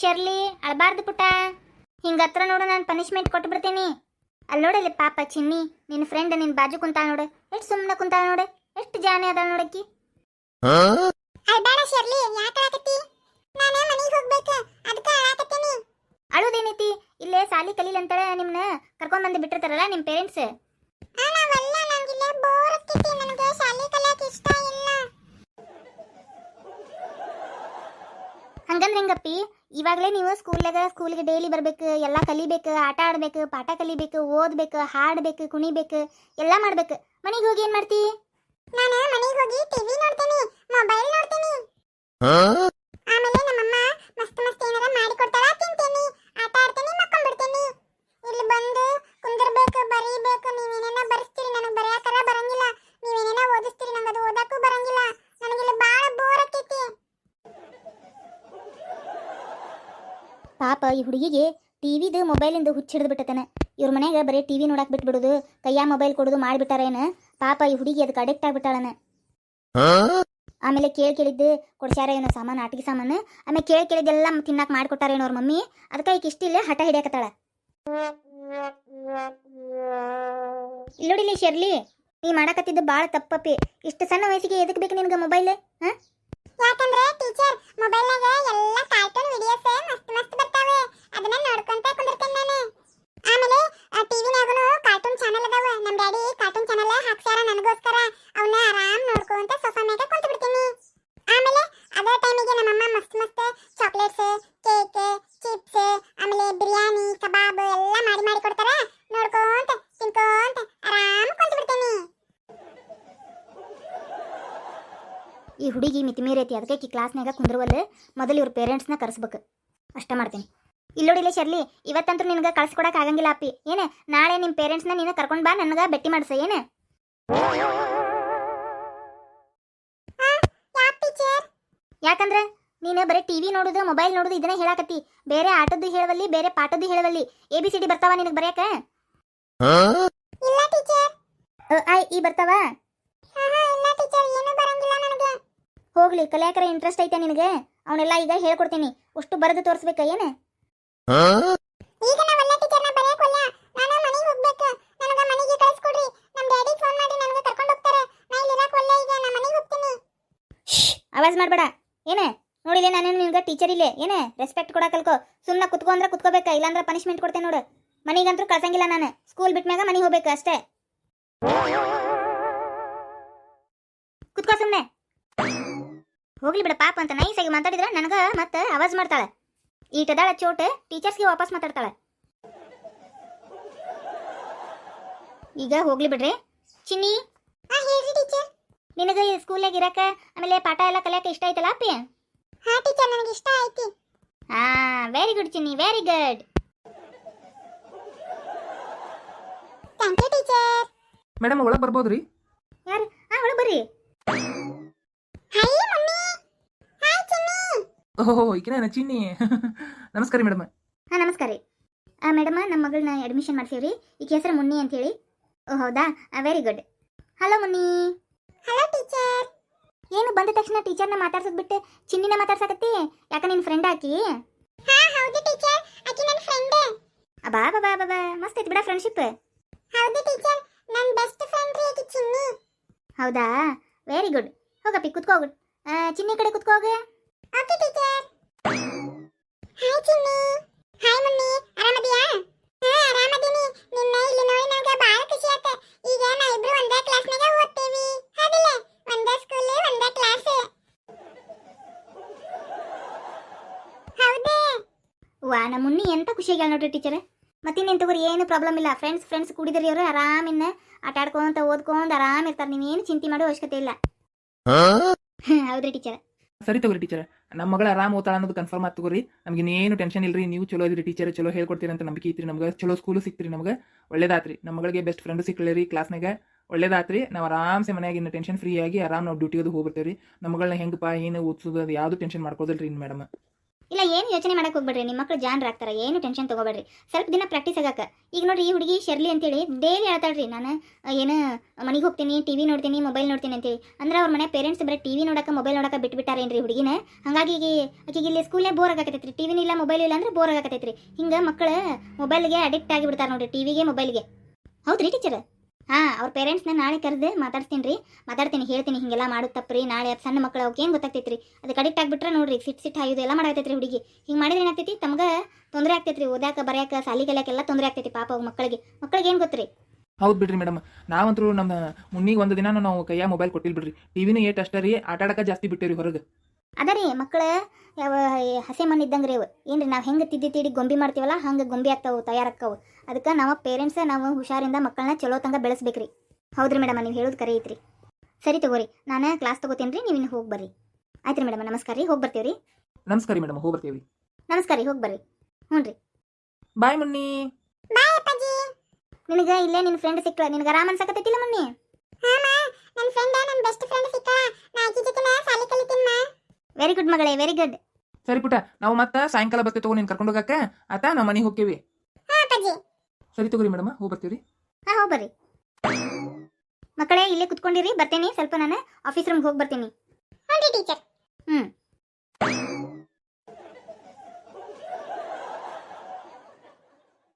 Shirley ಅಳಬಾರ್ದು ಪುಟ ಹಿಂಗ ಹತ್ರ ನೋಡು ನಾನು ಪನಿಷ್ಮೆಂಟ್ ಕೊಟ್ಟು ಬಿಡ್ತೀನಿ. ಅಲ್ಲಿ ನೋಡಲಿ ಪಾಪ ಚಿನ್ನಿ ನಿನ್ನ ಫ್ರೆಂಡ್ ನಿನ್ನ ಬಾಜು ಕುಂತಾಳ ನೋಡು. ಎಷ್ಟು ಸುಮ್ಮನೆ ಕುಂತಾಳ ನೋಡು. ಎಷ್ಟು ಜಾನೆ ಅದ ನೋಡಕ್ಕಿ ಅಳಬೇಡ ಶರ್ಲಿ ಯಾಕೆ ಅಳಕತ್ತಿ? ನಾನು ಮನೆಗೆ ಹೋಗ್ಬೇಕು ಅದಕ್ಕೆ ಅಳಕತ್ತೀನಿ. ಅಳುದೇನೈತಿ? ಇಲ್ಲೇ ಸಾಲಿ ಕಲೀಲಿ ಅಂತಾಳೆ ನಿಮ್ನ ಕರ್ಕೊಂಡ್ ಬಂದು ಬಿಟ್ಟಿರ್ತಾರಲ್ಲ ನಿಮ್ಮ ಪೇರೆಂಟ್ಸ್ ನಂಗಿಲ್ಲೇ ಬೋರ್ ನನಗೆ ಶಾಲೆ ಕಲಿಯಕ್ಕೆ ಇಷ್ಟ ಇಲ್ಲ. ಹಂಗಂದ್ರೆ ಹೆಂಗಪ್ಪಿ ಇವಾಗಲೇ ನೀವು ಸ್ಕೂಲ್ನಾಗ ಸ್ಕೂಲ್ಗೆ ಡೈಲಿ ಬರ್ಬೇಕು ಎಲ್ಲ ಕಲಿಬೇಕು ಆಟ ಆಡ್ಬೇಕು ಪಾಠ ಕಲಿಬೇಕು ಓದ್ಬೇಕು ಹಾಡ್ಬೇಕು ಕುಣಿಬೇಕು ಎಲ್ಲ ಮಾಡ್ಬೇಕು. ಮನೆಗೆ ಹೋಗಿ ಏನ್ ಮಾಡ್ತಿ? ನಾನು ಮನೆಗೆ ಹೋಗಿ ಟಿವಿ ನೋಡ್ತೀನಿ ಮೊಬೈಲ್ ನೋಡ್ತೀನಿ. ಈ ಹುಡುಗಿಗೆ ಟಿವಿದು ಮೊಬೈಲಿಂದ ಹುಚ್ಚ ಹಿಡಿದು ಬಿಟ್ಟತನ. ಇವ್ರ ಮನ್ಯಾಗ ಬರೀ ಟಿವಿ ನೋಡಕ್ ಬಿಟ್ಬಿಡುದು, ಕೈಯ ಮೊಬೈಲ್ ಕೊಡೋದು ಮಾಡಿಬಿಟ್ಟಾರೇನ. ಪಾಪ ಈ ಹುಡುಗಿ ಅದಕ್ಕೆ ಅಡಿಕ್ಟ್ ಆಗ್ಬಿಟ್ಟಾಳನ. ಆಮೇಲೆ ಕೇಳಿ ಕೇಳಿದ್ದು, ಕೊಡ್ಸ್ಯಾರ ಏನೋ ಸಾಮಾನು ಆಟಿಗೆ ಸಾಮಾನು. ಆಮೇಲೆ ಕೇಳಿ ಕೇಳಿದ್ದೆಲ್ಲ ತಿನ್ನಕ್ ಮಾಡ್ಕೊಟ್ಟಾರೇನೋ ಅವ್ರ ಮಮ್ಮಿ. ಅದಕ್ಕೆ ಈಗ ಇಷ್ಟಿಲ್ಲ ಹಠ ಹಿಡಿಯಕತ್ತಾಳ. ಇಲ್ಲೋಡಿಲಿ ಶರ್ಲಿ, ನೀ ಮಾಡಕತ್ತಿದ್ದು ಭಾಳ ತಪ್ಪಪ್ಪಿ. ಇಷ್ಟು ಸಣ್ಣ ವಯಸ್ಸಿಗೆ ಎದಕ್ ಬೇಕು ನಿನಗೆ ಮೊಬೈಲ್, ಹಾ? ಯಾಕಂದ್ರೆ ಟೀಚರ್ ಮೊಬೈಲ್ನಾಗ ಎಲ್ಲ ಈ ಹುಡುಗಿ ಮಿತಿ ಮೀರೈತಿ ಅದಕ್ಕೆ ಈ ಕ್ಲಾಸ್ನಾಗ ಕುಂದ್ರವಲ್ಲ ಮೊದಲು ಇವ್ರ ಪೇರೆಂಟ್ಸ್ನ ಕರೆಸ್ಬೇಕು. ಅಷ್ಟ ಮಾಡ್ತೀನಿ. ಇಲ್ಲೋಡಿಲ್ಲ ಶರ್ಲಿ ಇವತ್ತಂತೂ ನಿನಗೆ ಕಳ್ಸ್ಕೊಡಕ್ಕೆ ಆಗಂಗಿಲ್ಲ ಅಪ್ಪಿ. ಏನೇ ನಾಳೆ ನಿಮ್ಮ ಪೇರೆಂಟ್ಸ್ನ ನೀನು ಕರ್ಕೊಂಡು ಬಾ ನನಗೆ ಭೇಟಿ ಮಾಡಿಸ ಏನ? ಯಾಕಂದ್ರೆ ನೀನು ಬರೀ ಟಿವಿ ನೋಡುದು ಮೊಬೈಲ್ ನೋಡುದು ಇದನ್ನೇ ಹೇಳಾಕತ್ತಿ. ಬೇರೆ ಆಟದ್ದು ಹೇಳವಲ್ಲಿ ಬೇರೆ ಪಾಠದ್ದು ಹೇಳವಲ್ಲಿ. ಎ ಬಿ ಸಿ ಡಿ ಬರ್ತಾವ ನಿನಗೆ ಬರೆಯಕ? ಇಲ್ಲ ಟೀಚರ್. ಐ ಈ ಬರ್ತಾವ? ಇಲ್ಲ ಟೀಚರ್ ಏನು ಹೋಗ್ಲಿ ಕಲಿಯಾಕರ ಇಂಟ್ರೆಸ್ಟ್ ಐತೆ ನಿನಗೆ. ಅವನೆಲ್ಲ ಈಗ ಹೇಳ್ಕೊಡ್ತೀನಿ. ಅಷ್ಟು ಬರೆದು ತೋರಿಸ್ಬೇಕ ಏನು? ಈಗ ನಾವೆಲ್ಲ ಟೀಚರ್ನ ಬರೆಯಕ್ವಲ್ಲ ನಾನು ಮನೆಗೆ ಹೋಗ್ಬೇಕು. ನನಗೆ ಮನೆಗೆ ಕಳಿಸ್ಕೊಡ್ರಿ. ನಮ್ಮ ಡ್ಯಾಡಿ ಫೋನ್ ಮಾಡಿ ನನಗೆ ಕರ್ಕೊಂಡು ಹೋಗ್ತಾರೆ. ನಾ ಇಲ್ಲಿ ಇರಕ್ವಲ್ಲ ಈಗ ನಾನು ಮನೆಗೆ ಹೋಗ್ತೀನಿ. ಆವಾಜ್ ಮಾಡಬೇಡ. ಏನ? ನೋಡಿಲ್ಲ ನಾನು ನಿನ್ಗೆ ಟೀಚರ್ ಇಲ್ಲೇ. ಏನೇ? ರೆಸ್ಪೆಕ್ಟ್ ಕೊಡ ಕಲ್ಕೋ ಸುಮ್ಮನೆ ಕುತ್ಕೋ ಅಂದ್ರೆ ಕುತ್ಕೋಬೇಕಾ ಇಲ್ಲಾಂದ್ರೆ ಪನಿಷ್ಮೆಂಟ್ ಕೊಡ್ತೇನೆ ನೋಡು. ಮನೆಗಂತೂ ಕಳ್ಸಂಗಿಲ್ಲ ನಾನು. ಸ್ಕೂಲ್ ಬಿಟ್ಮ್ಯಾಗ ಮನೆಗೆ ಹೋಗ್ಬೇಕು ಅಷ್ಟೇ. ಕುತ್ಕೋ ಸುಮ್ಮನೆ ಹೋಗ್ಲಿ ಬಿಡ ಪಾಪ ಅಂತ ನೈಸಾಗಿ ಮಾತಾಡಿದ್ರೆ ನನಗ ಮತ್ತೆ ಆವಾಜ್ ಮಾಡ್ತಾಳೆ. ಈಟದಾಳ ಚೋಟ್ ಟೀಚರ್ಸ್ಗೆ ವಾಪಸ್ ಮಾತಾಡ್ತಾಳೆ. ಈಗ ಹೋಗ್ಲಿ ಬಿಡ್ರಿ. ಚಿನ್ನಿ. ನಿನಗೆ ಸ್ಕೂಲಾಗ ಇರಕ ಆಮೇಲೆ ಪಾಠ ಎಲ್ಲ ಕಲಿಯಕ ಇಷ್ಟ ಆಯ್ತಲ್ಲ ಅಪ್ಪಿ? ಹಾ ಟೀಚರ್ ನನಗೆ ಇಷ್ಟ ಆಯ್ತಿ ಹಾ very good Chinni very good thank you teacher madam ಒಳಗೆ ಬರ್ಬೋದ್ರಿ? ಯಾರು? ಹಾ ಒಳಗೆ ಬರ್ರಿ. ಹಾಯ್ ಓಹೋ ಈಕಿನ ಚಿನ್ನಿ. ನಮಸ್ಕಾರ ಮೇಡಮ್. ಹಾಂ ನಮಸ್ಕಾರ ರೀ. ಮೇಡಮ್ ನಮ್ಮ ಮಗಳನ್ನ ಅಡ್ಮಿಷನ್ ಮಾಡ್ಸೀವ್ರಿ ಈಕೆ ಹೆಸರು ಮುನ್ನಿ ಅಂತ ಹೇಳಿ ಓ ಹೌದಾ? Very good hello Munni. Hello teacher ಏನು ಬಂದ ತಕ್ಷಣ ಟೀಚರ್ನ ಮಾತಾಡ್ಸೋದು ಬಿಟ್ಟು ಚಿನ್ನಿನ ಮಾತಾಡ್ಸಕತ್ತಿ? ಯಾಕ ನಿನ್ನ ಫ್ರೆಂಡ್ ಆಕಿ? ಹಾ ಹೌದು ಟೀಚರ್ ಆಕಿ ನನ್ನ ಫ್ರೆಂಡ್ ಅಬಾ ಬಾ ಬಾ ಬಾ ಮಸ್ತ್ ಐತಿ ಬಿಡ ಫ್ರೆಂಡ್ಶಿಪ್ ಹೌದು ಟೀಚರ್ ನನ್ನ ಬೆಸ್ಟ್ ಫ್ರೆಂಡ್ ರೀ ಆಕಿ ಚಿನ್ನಿ. ಹೌದಾ? ವೆರಿ ಗುಡ್ ಹೋಗಪ್ಪಿ ಕುತ್ಕೋ ಹೋಗು. ಚಿನ್ನಿ ಕಡೆ ಕುತ್ಕೋ ಹೋಗು. Okay teacher. Hi Chinni. Hi mummy. ಆರಾಮದಿಯಾ? ಹಾ ಆರಾಮದೀನಿ. ನಿನ್ನ ಇಲ್ಲಿ ನೋಡಿ ನನಗೆ ಬಹಳ ಖುಷಿ ಆತ ಈಗ ನಾ ಇಬ್ರು ಒಂದೇ ಕ್ಲಾಸ್ನಾಗ ಓದ್ತೀವಿ. ಹೌದಿಲ್ಲ? ಒಂದೇ ಸ್ಕೂಲ್ ಒಂದೇ ಕ್ಲಾಸ್ ಹೌದೇ? ವಾ ನಮ್ಮ ಮುನ್ನಿ ಎಂತ ಖುಷಿಯಾಗಿ ನೋಡ್ರಿ ಟೀಚರ್ ಮತ್ತಿನ್ನೇನು ತಗೋರಿ? ಏನು ಪ್ರಾಬ್ಲಮ್ ಇಲ್ಲ. ಫ್ರೆಂಡ್ಸ್ ಫ್ರೆಂಡ್ಸ್ ಕುಡಿದ್ರಿ ಅವರು. ಆರಾಮಿನ್ನ ಆಟ ಆಡ್ಕೊಂತ ಓದ್ಕೊಂತ ಆರಾಮ್ ಇರ್ತಾರೆ. ನೀವೇನು ಚಿಂತೆ ಮಾಡೋ ಅವಶ್ಯಕತೆ ಇಲ್ಲ. ಹೌದ್ರಿ ಟೀಚರ್ ಸರಿ ತಗೋರಿ ಟೀಚರ್ ನಮ್ಮ ಮಗಳ ಆರಾಮ್ ಓದ್ತಾಳ ಅನ್ನೋದು ಕನ್ಫರ್ಮ್ ಆತ್ ತಗೋರಿ ನಮ್ಗೆ ಇನ್ನೇನು ಟೆನ್ಷನ್ ಇಲ್ರಿ, ನೀವು ಚಲೋ ಇದ್ರಿ ಟೀಚರ್ ಚಲೋ ಹೇಳ್ಕೊಡ್ತೀರಿ ಅಂತ ನಂಬಿಕೆ ಐತ್ರಿ ನಮ್ಗೆ. ಚಲೋ ಸ್ಕೂಲು ಸಿಕ್ತಿರಿ ನಮ್ಗೆ. ಒಳ್ಳೇದಾತ್ರಿ. ನಮ್ಮ ಮಗಳಿಗೆ ಬೆಸ್ಟ್ ಫ್ರೆಂಡು ಸಿಕ್ಲಿ ಕ್ಲಾಸ್ನಾಗ ಒಳ್ಳೇದಾತ್ರಿ. ನಾವು ಆರಾಮ್ಸೆ ಮನ್ಯಾಗ ಇನ್ನು ಟೆನ್ಷನ್ ಫ್ರೀ ಆಗಿ ಆರಾಮ್ ನಾವು ಡ್ಯೂಟಿ ಅದು ಹೋಗ್ಬಿಡ್ತೇವ್ರಿ. ನಮ್ಮ ಮಗಳನ್ನ ಹೆಂಗಪ್ಪ ಏನು ಓದಿಸೋದು ಅದು ಯಾವುದು ಟೆನ್ಷನ್ ಮಾಡ್ಕೋದಿಲ್ರಿ ಇನ್ನು ಮೇಡಮ್ ಇಲ್ಲ, ಏನು ಯೋಚನೆ ಮಾಡಕ್ಕೆ ಹೋಗ್ಬೇಡ್ರಿ. ನಿಮ್ಮ ಮಕ್ಕಳು ಜಾನ್ ಆಗ್ತಾರೆ, ಏನು ಟೆನ್ಷನ್ ತಗೋಬೇಡ್ರಿ. ಸ್ವಲ್ಪ ದಿನ ಪ್ರಾಕ್ಟೀಸ್ ಆಗಕ್ಕೆ. ಈಗ ನೋಡ್ರಿ, ಈ ಹುಡುಗಿ ಶರ್ಲಿ ಅಂತೇಳಿ ಡೈಲಿ ಹೇಳ್ತಾಳ್ರಿ. ನಾನು ಏನು, ಮನೆಗೆ ಹೋಗ್ತೀನಿ ಟಿ ವಿ ನೋಡ್ತೀನಿ ಮೊಬೈಲ್ ನೋಡ್ತೀನಿ ಅಂತೇಳಿ. ಅಂದ್ರೆ ಅವ್ರ ಮನೆ ಪೇರೆಂಟ್ಸ್ ಬರೀ ಟಿವಿ ನೋಡಕ್ಕೆ ಮೊಬೈಲ್ ನೋಡಕ ಬಿಟ್ಬಿಟ್ಟಾರೇನ್ರಿ ಹುಡುಗಿನ? ಹಂಗಾಗಿ ಈಗ, ಆಕಿಗೆ ಇಲ್ಲಿ ಸ್ಕೂಲೇ ಬೋರ್ ಆಗಕತ್ತೈತ್ರಿ. ಟಿವಿ ಇಲ್ಲ ಮೊಬೈಲ್ ಇಲ್ಲ ಅಂದ್ರೆ ಬೋರ್ ಆಗಕತ್ತೈತ್ರಿ. ಹಿಂಗ ಮಕ್ಕಳು ಮೊಬೈಲ್ಗೆ ಅಡಿಕ್ಟ್ ಆಗಿಬಿಡ್ತಾರೆ ನೋಡ್ರಿ ಟಿವಿಗೆ ಮೊಬೈಲ್ಗೆ ಹೌದ್ರಿ ಟೀಚರ್ ಹಾ, ಅವ್ರ ಪೇರೆಂಟ್ಸ್ನ ನಾಳೆ ಕರೆದು ಮಾತಾಡ್ತೀನಿ ರೀ. ಮಾತಾಡ್ತೀನಿ, ಹೇಳ್ತೀನಿ, ಹಿಂಗೆಲ್ಲ ಮಾಡೋದು ತಪ್ಪ್ರಿ. ನಾಳೆ ಅದ್ ಸಣ್ಣ ಮಕ್ಕಳು ಅವಕ್ಕೆ ಏನು ಗೊತ್ತಾಗ್ತೈತ್ರಿ? ಅದಕ್ಕೆ ಅಡಿಕ್ಟ್ ಆಗಿಬಿಟ್ರೆ ನೋಡ್ರಿ, ಸಿಟ್ ಸಿಟ್ ಹಾಯೋದು ಎಲ್ಲ ರೀ ಹುಡುಗಿ. ಹಿಂಗೆ ಮಾಡಿದ್ರೆ ಏನಾಗ್ತೈತಿ? ತಮ್ಗೆ ತೊಂದರೆ ಆಗ್ತೈತ್ರಿ. ಓದಾಕ ಬರ್ಯಾಕ ಸಾಲಿ ಕಲಿಯಾಕೆಲ್ಲ ತೊಂದರೆ ಆಗ್ತೈತಿ ಪಾಪ ಮಕ್ಕಳಿಗೆ ಮಕ್ಕಳಿಗೆ ಏನು ಗೊತ್ತ್ರಿ? ಹೌದು ಬಿಡ್ರಿ ಮೇಡಮ್. ನಾವಂತರೂ ನಮ್ಮ ಮುನ್ನಿಗೆ ಒಂದು ದಿನ ನಾವು ಕೈಯಾಗ ಮೊಬೈಲ್ ಕೊಟ್ಟಿಲ್ಲ ಬಿಡ್ರಿ ಟಿವಿನೂ ಏಟ್ ಅಷ್ಟೇ ರೀ. ಆಟ ಆಡಕ ಜಾಸ್ತಿ ಬಿಟ್ಟೇವ್ರಿ ಹೊರಗೆ. ಅದ ರೀ ಮಕ್ಕಳ ಯಾವ ಹಸೆ ಮಣ್ಣು ಇದ್ದಂಗೆ ರೀ ಅವು ಏನ್ರಿ ನಾವು ಹೆಂಗೆ ತಿದ್ದಿ ತಿಡಿ ಗೊಂಬೆ ಮಾಡ್ತೀವಲ್ಲ ಹಂಗೆ ಗೊಂಬೆ ಆಗ್ತಾವೆ ತಯಾರಾಕ್ಕವು ಅದಕ್ಕೆ ನಾವು ಪೇರೆಂಟ್ಸ್ ನಾವು ಹುಷಾರಿಂದ ಮಕ್ಕಳನ್ನ ಚಲೋ ತಂಗ ಬೆಳೆಸ್ಬೇಕ್ರಿ. ಹೌದ್ರಿ ಮೇಡಮ್ ನೀವು ಹೇಳೋದು ಕರೆ ಐತ್ರಿ. ಸರಿ ತಗೋರಿ ನಾನು ಕ್ಲಾಸ್ ತಗೋತೀನಿ ರೀ ನೀವು ಇನ್ನು ಹೋಗಿ ಬರ್ರಿ. ಆಯ್ತು ರೀ ಮೇಡಮ್ ನಮಸ್ಕಾರ ರೀ ಹೋಗಿ ಬರ್ತೀವಿ ರೀ ನಮಸ್ಕಾರ ರೀ ಮೇಡಮ್ ಹೋಗ್ಬರ್ತೀವಿ ನಮಸ್ಕಾರ ರೀ ಹೋಗಿ ಬರ್ರಿ. ಹ್ಞೂ ರೀ. ಬಾಯ್ ಮುನ್ನಿ. ಬಾಯ್ ಅಪ್ಪಾಜಿ. ನಿನಗೆ ಇಲ್ಲೇ ನಿನ್ನ ಫ್ರೆಂಡ್ ಸಿಕ್ಕ ನಿನಗೆ ಆರಾಮ ಅನ್ಸಕತ್ತೈತಿಲ್ಲ ಮಮ್ಮಿ ನನ್ನ ಫ್ರೆಂಡ್ ನನ್ನ ಬೆಸ್ಟ್ ಫ್ರೆಂಡ್ ಸಿಕ್ಕ ನಾ ಆಕಿ ಜೊತೆ ಸಾಲಿ ಕಲಿತೀನಿ ವೆರಿ ಗುಡ್ ಮಗಳೇ ವೆರಿ ಗುಡ್ ಸರಿ ಪುಟ್ಟ ನಾವು ಮತ್ತೆ ಸಾಯಂಕಾಲ ಬರ್ತೀವಿ ತಗೋ ನೀನು ಕರ್ಕೊಂಡು ಹೋಗಕ್ಕೆ? ಆತ ನಮ್ಮ ಮನೆಗೆ ಹೋಗ್ತೀವಿ ಹಾ ಅಪ್ಪಾಜಿ. ಸರಿ ತಗೋರಿ ಮೇಡಮ್ ಹೋಗಿ ಬರ್ತೀವಿ ಹಾಂ ಹೋಗಿ ಬರ್ರಿ. ಮಕ್ಕಳೇ ಇಲ್ಲೇ ಕುತ್ಕೊಂಡಿರಿ ಬರ್ತೀನಿ ಸ್ವಲ್ಪ ನಾನು ಆಫೀಸ್ ರೂಮ್ಗೆ ಹೋಗಿ ಬರ್ತೀನಿ.